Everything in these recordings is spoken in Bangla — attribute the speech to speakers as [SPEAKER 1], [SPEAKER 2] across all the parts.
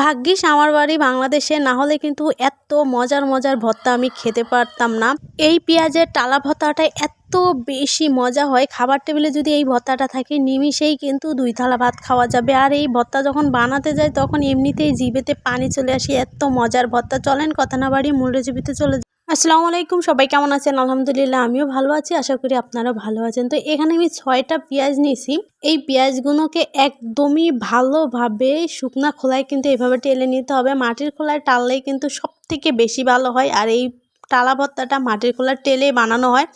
[SPEAKER 1] ভাগ্যিস আমার বাড়ি বাংলাদেশে, না হলে কিন্তু এত মজার মজার ভর্তা আমি খেতে পারতাম না। এই পেঁয়াজের টালা ভর্তাটা এত বেশি মজা হয়, খাবার টেবিলে যদি এই ভর্তাটা থাকে, নিমিষেই কিন্তু দুই থালা ভাত খাওয়া যাবে। আর এই ভর্তা যখন বানাতে যায় তখন এমনিতেই জিভেতে পানি চলে আসে, এত মজার ভর্তা। চলেন, কথা না বাড়ি মূল রেসিপিতে চলে আসসালামু আলাইকুম, সবাই কেমন আছেন? আলহামদুলিল্লাহ, আমিও ভালো আছি, আশা করি আপনারাও ভালো আছেন। তো এখানে আমি ছয়টা পেঁয়াজ নিয়েছি। এই পেঁয়াজগুলোকে একদমই ভালোভাবে শুকনা খোলায় কিন্তু এভাবে টেলে নিতে হবে। মাটির খোলায় টাললেই কিন্তু সব থেকে বেশি ভালো হয়। আর এই টালা ভর্তাটা মাটির খোলার টেলে বানানো হয়।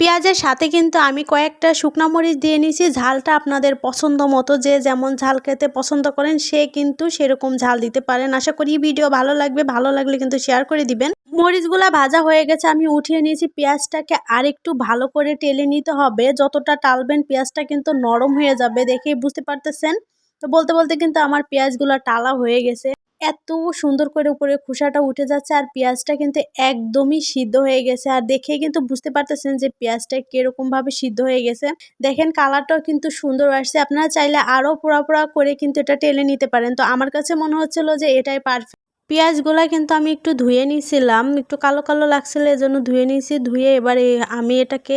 [SPEAKER 1] পেঁয়াজের সাথে কিন্তু আমি কয়েকটা শুকনা মরিচ দিয়ে নিয়েছি। ঝালটা আপনাদের পছন্দ মতো যে যেমন ঝাল খেতে পছন্দ করেন, সে কিন্তু সেরকম ঝাল দিতে পারেন। আশা করি ভিডিও ভালো লাগবে। ভালো লাগলে কিন্তু শেয়ার করে দিবেন। মরিচগুলা ভাজা হয়ে গেছে, আমি উঠিয়ে নিয়েছি। পেঁয়াজটাকে আর একটু ভালো করে টেলে নিতে হবে। যতটা টালবেন পেঁয়াজটা কিন্তু নরম হয়ে যাবে দেখেই বুঝতে পারতেছেন। তো বলতে বলতে কিন্তু আমার পেঁয়াজগুলো টালা হয়ে গেছে। এত সুন্দর করে উপরে খোসাটা উঠে যাচ্ছে আর পেঁয়াজটা কিন্তু একদমই সিদ্ধ হয়ে গেছে। আর দেখে কিন্তু বুঝতে পারতেছেন যে পেঁয়াজটা কিরকমভাবে সিদ্ধ হয়ে গেছে। দেখেন কালারটাও কিন্তু সুন্দর আসছে। আপনারা চাইলে আরও পোড়া পোড়া করে কিন্তু এটা টেলে নিতে পারেন। তো আমার কাছে মনে হচ্ছিল যে এটাই পারফেক্ট পেঁয়াজগুলা কিন্তু আমি একটু ধুয়ে নিয়েছিলাম একটু কালো কালো লাগছিল, এজন্য ধুয়ে নিয়েছি। ধুয়ে এবারে আমি এটাকে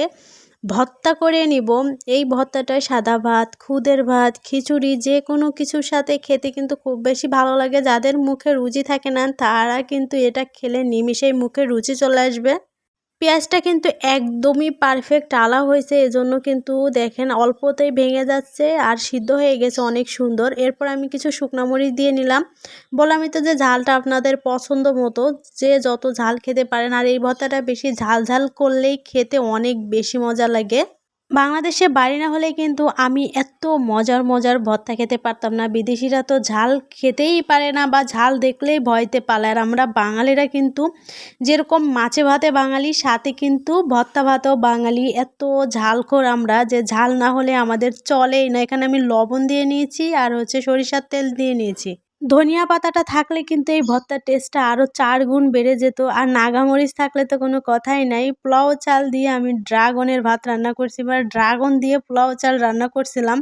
[SPEAKER 1] ভর্তা করে নিব। এই ভত্তাটা সাদা ভাত, খুদের ভাত, খিচুড়ি, যে কোনো কিছুর সাথে খেতে কিন্তু খুব বেশি ভালো লাগে। যাদের মুখে রুচি থাকে না, তারা কিন্তু এটা খেলে নিমিষেই মুখে রুচি চলে আসবে। পেঁয়াজটা কিন্তু একদমই পারফেক্ট আলা হয়েছে, এজন্য কিন্তু দেখেন অল্পতেই ভেঙে যাচ্ছে আর সিদ্ধ হয়ে গেছে অনেক সুন্দর। এরপর আমি কিছু শুকনো মরিচ দিয়ে নিলাম। বললামই তো যে ঝালটা আপনাদের পছন্দ মতো, যে যত ঝাল খেতে পারেন, আর এই ভর্তাটা বেশি ঝাল ঝাল করলেই খেতে অনেক বেশি মজা লাগে। বাংলাদেশে বাড়ি না হলে কিন্তু আমি এত মজার মজার ভর্তা খেতে পারতাম না। বিদেশিরা তো ঝাল খেতেই পারে না বা ঝাল দেখলেই ভয়তে পালায়। আর আমরা বাঙালিরা কিন্তু যেরকম মাছে ভাতে বাঙালি, সাথে কিন্তু ভর্তা ভাতেও বাঙালি। এত ঝালখোর আমরা যে ঝাল না হলে আমাদের চলেই না। এখানে আমি লবণ দিয়ে নিয়েছি আর হচ্ছে সরিষার তেল দিয়ে নিয়েছি। ধনিয়া পাতাটা থাকলে কিন্তু এই ভর্তার টেস্টটা আরও চার গুণ বেড়ে যেত। আর নাগামরিচ থাকলে তো কোনো কথাই নাই। পোলাও চাল দিয়ে আমি ড্রাগনের ভাত রান্না করছি বা ড্রাগন দিয়ে পোলাও চাল রান্না করছিলাম।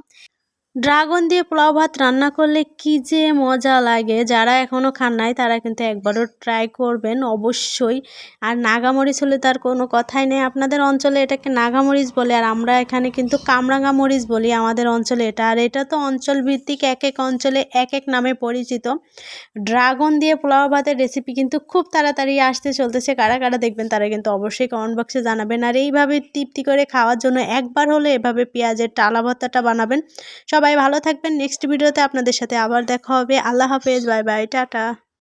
[SPEAKER 1] ড্রাগন দিয়ে পোলাও ভাত রান্না করলে কি যে মজা লাগে? যারা এখনও খান নাই, তারা কিন্তু একবারও ট্রাই করবেন অবশ্যই। আর নাগামরিচ হলে তার কোনো কথাই নেই। আপনাদের অঞ্চলে এটাকে নাগামরিচ বলে, আর আমরা এখানে কিন্তু কামরাঙা মরিচ বলি আমাদের অঞ্চলে এটা। আর এটা তো অঞ্চল ভিত্তিক এক এক অঞ্চলে এক এক নামে পরিচিত। ড্রাগন দিয়ে পোলাও ভাতের রেসিপি কিন্তু খুব তাড়াতাড়ি আসতে চলতেছে। কারা কারা দেখবেন তারা কিন্তু অবশ্যই কমেন্ট বক্সে জানাবেন। আর এইভাবে তৃপ্তি করে খাওয়ার জন্য একবার হলে এভাবে পেঁয়াজের টালা ভর্তাটা বানাবেন। সবাই ভালো থাকবেন। নেক্সট ভিডিওতে আপনাদের সাথে আবার দেখা হবে। আল্লাহ হাফেজ। Bye bye. টাটা।